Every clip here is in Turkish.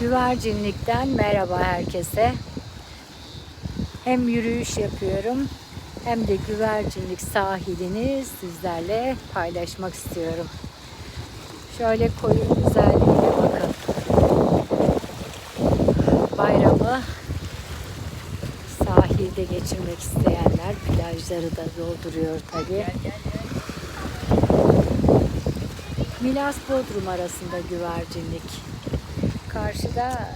Güvercinlikten merhaba herkese. Hem yürüyüş yapıyorum hem de güvercinlik sahilini sizlerle paylaşmak istiyorum. Şöyle koyun güzelliğine bakın. Bayramı sahilde geçirmek isteyenler plajları da dolduruyor tabii. Milas Bodrum arasında güvercinlik. Karşıda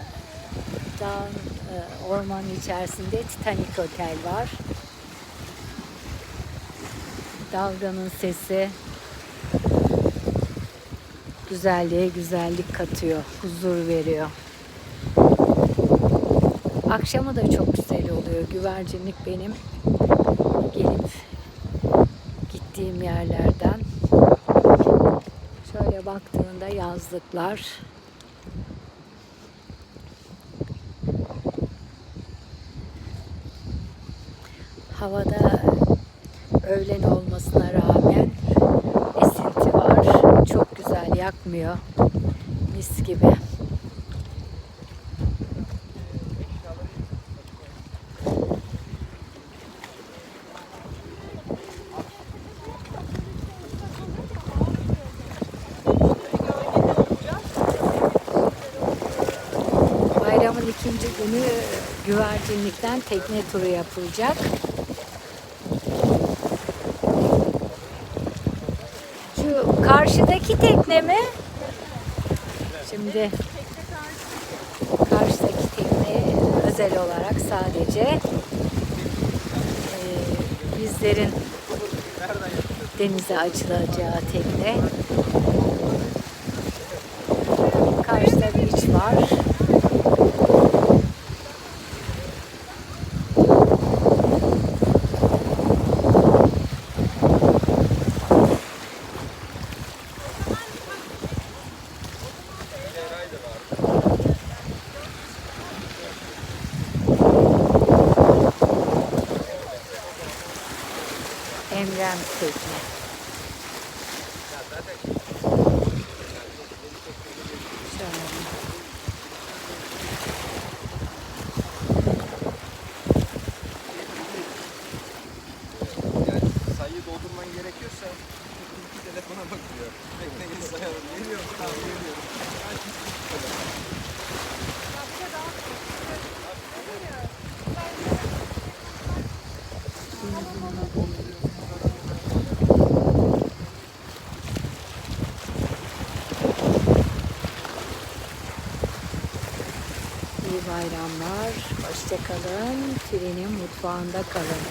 dağın, e, ormanın içerisinde Titanic Otel var. Dalganın sesi güzelliğe güzellik katıyor, huzur veriyor. Akşamı da çok güzel oluyor. Güvercinlik benim gelip gittiğim yerlerden. Şöyle baktığında yazlıklar. Havada öğlen olmasına rağmen esinti var. Çok güzel yakmıyor. Mis gibi. Bayramın ikinci günü güvercinlikten tekne turu yapılacak. Karşıdaki tekne mi? Şimdi karşıdaki tekne özel olarak sadece eee, bizlerin denize açılacağı tekne. Karşıda beach var. Şöyle. Yani sayıyı doldurman gerekiyorsa iki telefona bakıyor. Bekleyin sayalım. Geliyor mu? Tamam geliyorum. İyi bayramlar. Hoşçakalın. Trenin mutfağında kalın.